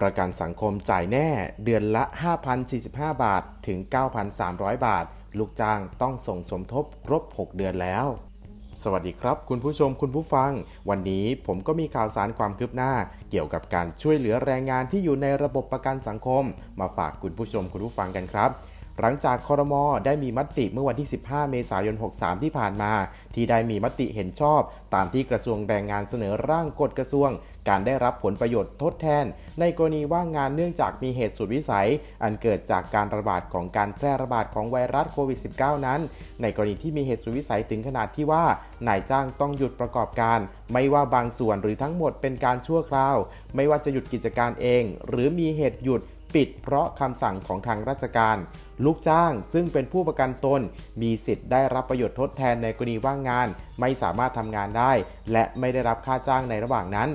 ประกันสังคมจ่ายแน่เดือนละ 5,045 บาท ถึง 9,300 บาท ลูกจ้างต้องส่งสมทบครบ 6 เดือนแล้ว สวัสดีครับคุณผู้ชมคุณผู้ฟัง วันนี้ผมก็มีข่าวสารความคืบหน้า เกี่ยวกับการช่วยเหลือแรงงานที่อยู่ในระบบประกันสังคม มาฝากคุณผู้ชมคุณผู้ฟังกันครับ หลังจากคอรมอได้มีมติเมื่อวันที่ 15 เมษายน 63 ที่ผ่านมา ที่ได้มีมติเห็นชอบ ตามที่กระทรวงแรงงานเสนอร่างกฎกระทรวง การได้รับผลประโยชน์ทดแทน ในกรณีว่างงานเนื่องจากมีเหตุสุดวิสัย อันเกิดจากการระบาดของการแพร่ระบาดของไวรัสโควิด -19 นั้น ในกรณีที่มีเหตุสุดวิสัยถึงขนาดที่ว่านายจ้างต้องหยุดประกอบการ ไม่ว่าบางส่วนหรือทั้งหมดเป็นการชั่วคราว ไม่ว่าจะหยุดกิจการเอง หรือมีเหตุหยุดปิดเพราะคำสั่งของทางราชการ ลูกจ้างซึ่งเป็นผู้ประกันตน มีสิทธิ์ได้รับประโยชน์ทดแทนในกรณีว่างงาน ไม่สามารถทำงานได้ และไม่ได้รับค่าจ้างในระหว่างนั้น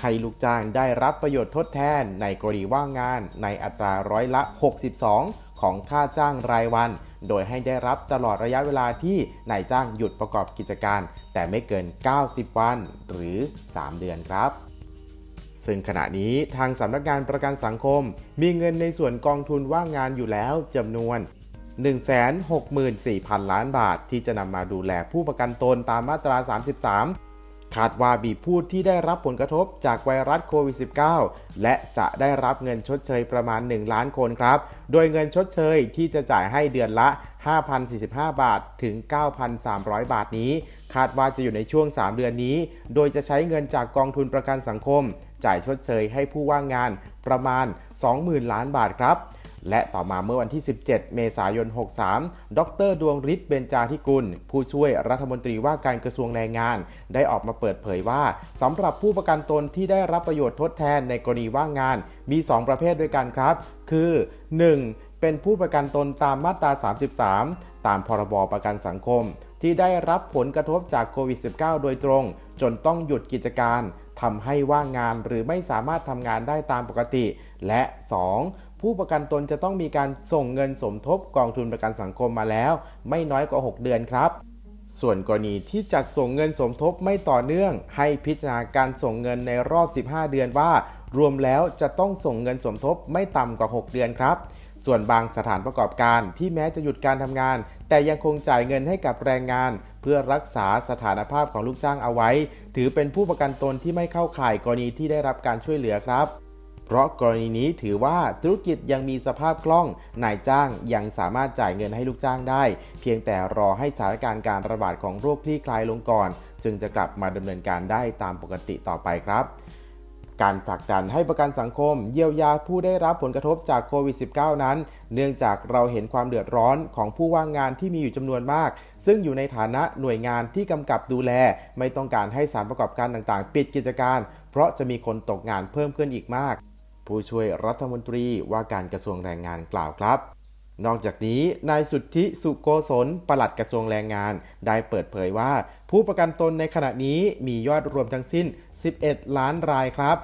ให้ลูกจ้างได้รับประโยชน์ทดแทนในกรณีว่างงานในอัตราร้อยละ 62 ของค่าจ้างรายวัน โดยให้ได้รับตลอดระยะเวลาที่นายจ้างหยุดประกอบกิจการ แต่ไม่เกิน 90 วันหรือ 3 เดือนครับ ซึ่งขณะนี้ทางสำนักงานประกันสังคม มีเงินในส่วนกองทุนว่างงานอยู่แล้วจำนวน 164,000 ล้านบาท ที่จะนำมาดูแลผู้ประกันตนตามมาตรา 33 คาดว่ามีผู้ที่ได้รับผลกระทบจากไวรัสโควิด -19 และจะได้รับเงินชดเชยประมาณ 1 ล้านคนครับ โดยเงินชดเชยที่จะจ่ายให้เดือนละ 5,045 บาทถึง 9,300 บาทนี้ คาดว่าจะอยู่ในช่วง 3 เดือนนี้ โดยจะใช้เงินจากกองทุนประกันสังคม จ่ายชดเชยให้ผู้ว่างงานประมาณ 20,000 ล้านบาทครับ และต่อมาเมื่อวันที่ 17 เมษายน 63 ดร ดวงฤทธิ์เบญจาธิกุล ผู้ช่วยรัฐมนตรีว่าการกระทรวงแรงงาน ได้ออกมาเปิดเผยว่าสำหรับผู้ประกันตนที่ได้รับประโยชน์ทดแทนในกรณีว่างงาน มี 2 ประเภทด้วยกันครับ คือ 1. เป็นผู้ประกันตนตามมาตรา 33 ตามพรบประกันสังคมที่ได้รับผลกระทบจากโควิด -19 โดยตรง จนต้องหยุดกิจการ ทำให้ว่างงานหรือไม่สามารถทำงานได้ตามปกติ และ 2. ผู้ประกันตนจะต้องมีการส่งเงินสมทบกองทุนประกันสังคมมาแล้ว ไม่น้อยกว่า 6 เดือนครับส่วนกรณีที่จัดส่งเงินสมทบไม่ต่อเนื่อง ให้พิจารณาการส่งเงินในรอบ 15 เดือนว่า รวมแล้วจะต้องส่งเงินสมทบไม่ต่ำกว่า 6 เดือนครับ ส่วนบางสถานประกอบการที่แม้จะหยุดการทำงาน แต่ยังคงจ่ายเงินให้กับแรงงาน เพื่อรักษาสถานภาพของลูกจ้างเอาไว้ ถือเป็นผู้ประกันตนที่ไม่เข้าข่ายกรณีที่ได้รับการช่วยเหลือครับ เพราะกรณีนี้ถือว่าธุรกิจยังมีสภาพคล่อง นายจ้างยังสามารถจ่ายเงินให้ลูกจ้างได้ เพียงแต่รอให้สถานการณ์การระบาดของโรคคลี่คลายลงก่อน จึงจะกลับมาดำเนินการได้ตามปกติต่อไปครับ การผลักดันให้ประกันสังคม เยียวยาผู้ได้รับผลกระทบจากโควิด -19 นั้น เนื่องจากเราเห็นความเดือดร้อนของผู้ว่างงานที่มีอยู่จำนวนมาก ซึ่งอยู่ในฐานะหน่วยงานที่กำกับดูแล ไม่ต้องการให้สารประกอบการต่างๆ ปิดกิจการ เพราะจะมีคนตกงานเพิ่มขึ้นอีกมาก ผู้ช่วยรัฐมนตรีว่าการกระทรวงแรงงานกล่าวครับ นอกจากนี้นายสุทธิสุโกศลปลัดกระทรวงแรงงาน ได้เปิดเผยว่า ผู้ประกันตนในขณะนี้มียอดรวมทั้งสิ้น 11 ล้านรายครับ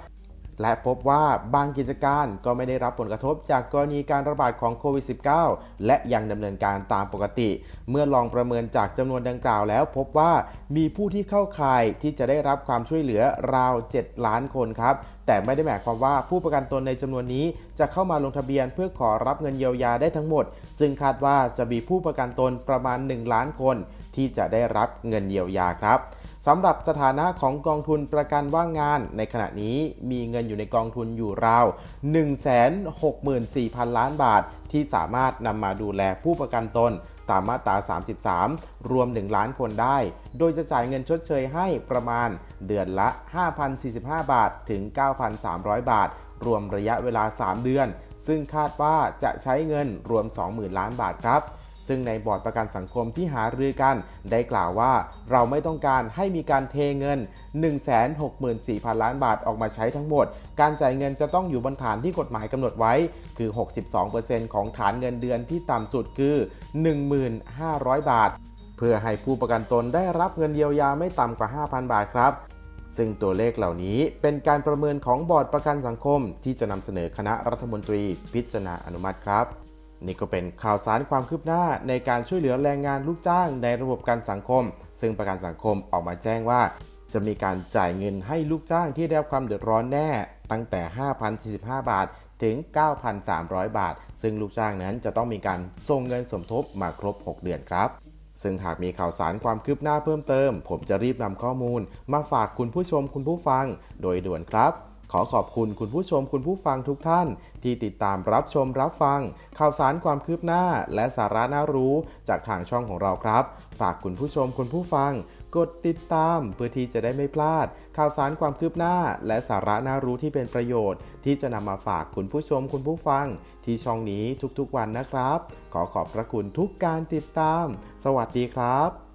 และพบว่าบางกิจการก็ไม่ได้รับผลกระทบจากกรณีการระบาดของโควิด -19 และยังดำเนินการตามปกติ เมื่อลองประเมินจากจำนวนดังกล่าวแล้ว พบว่ามีผู้ที่เข้าข่ายที่จะได้รับความช่วยเหลือราว 7 ล้านคนครับแต่ไม่ได้หมายความว่าผู้ประกันตนในจำนวนนี้จะเข้ามาลงทะเบียนเพื่อขอรับเงินเยียวยาได้ทั้งหมด ซึ่งคาดว่าจะมีผู้ประกันตนประมาณ 1 ล้านคน ที่จะได้รับเงินเยียวยาครับ สำหรับสถานะของกองทุนประกันว่างงาน ในขณะนี้มีเงินอยู่ในกองทุนอยู่ราว 164,000 ล้านบาท ที่สามารถนำมาดูแลผู้ประกันตนตามมาตรา 33 รวม 1 ล้านคนได้ โดยจะจ่ายเงินชดเชยให้ประมาณเดือนละ 5,045 บาท ถึง 9,300 บาท รวมระยะเวลา 3 เดือน ซึ่งคาดว่าจะใช้เงินรวม 20,000 ล้านบาทครับ ซึ่งในบอร์ดประกันสังคมที่หารือกัน ได้กล่าวว่าเราไม่ต้องการให้มีการเทเงิน 164,000 ล้านบาทออกมาใช้ทั้งหมด การจ่ายเงินจะต้องอยู่บนฐานที่กฎหมายกำหนดไว้ คือ 62%ของฐานเงินเดือนที่ต่ำสุดคือ 1,500 บาท เพื่อให้ผู้ประกันตนได้รับเงินเยียวยาไม่ต่ำกว่า 5,000 บาทครับซึ่งตัวเลขเหล่านี้เป็นการประเมินของบอร์ดประกันสังคมที่จะนำเสนอคณะรัฐมนตรีพิจารณาอนุมัติครับ นี่ก็เป็นข่าวสารความคืบหน้าในการช่วยเหลือแรงงานลูกจ้างในระบบการสังคม ซึ่งประกันสังคมออกมาแจ้งว่า จะมีการจ่ายเงินให้ลูกจ้างที่ได้รับความเดือดร้อนแน่ ตั้งแต่ 5,045 บาทถึง 9,300 บาท ซึ่งลูกจ้างนั้นจะต้องมีการส่งเงินสมทบมาครบ 6 เดือนครับ ซึ่งหากมีข่าวสารความคืบหน้าเพิ่มเติม ผมจะรีบนำข้อมูล มาฝากคุณผู้ชมคุณผู้ฟัง โดยด่วนครับ ขอขอบคุณคุณผู้ชมคุณผู้ฟังทุกท่าน ที่ติดตามรับชมรับฟัง ข่าวสารความคืบหน้า และสาระน่ารู้จากทางช่องของเราครับ ฝากคุณผู้ชมคุณผู้ฟัง กดติดตามเพื่อที่จะได้ไม่พลาด ข่าวสารความคืบหน้า และสาระน่ารู้ที่เป็นประโยชน์ ที่จะนำมาฝากคุณผู้ชมคุณผู้ฟัง ที่ช่องนี้ทุกๆวันนะครับ ขอขอบพระคุณทุกการติดตาม สวัสดีครับ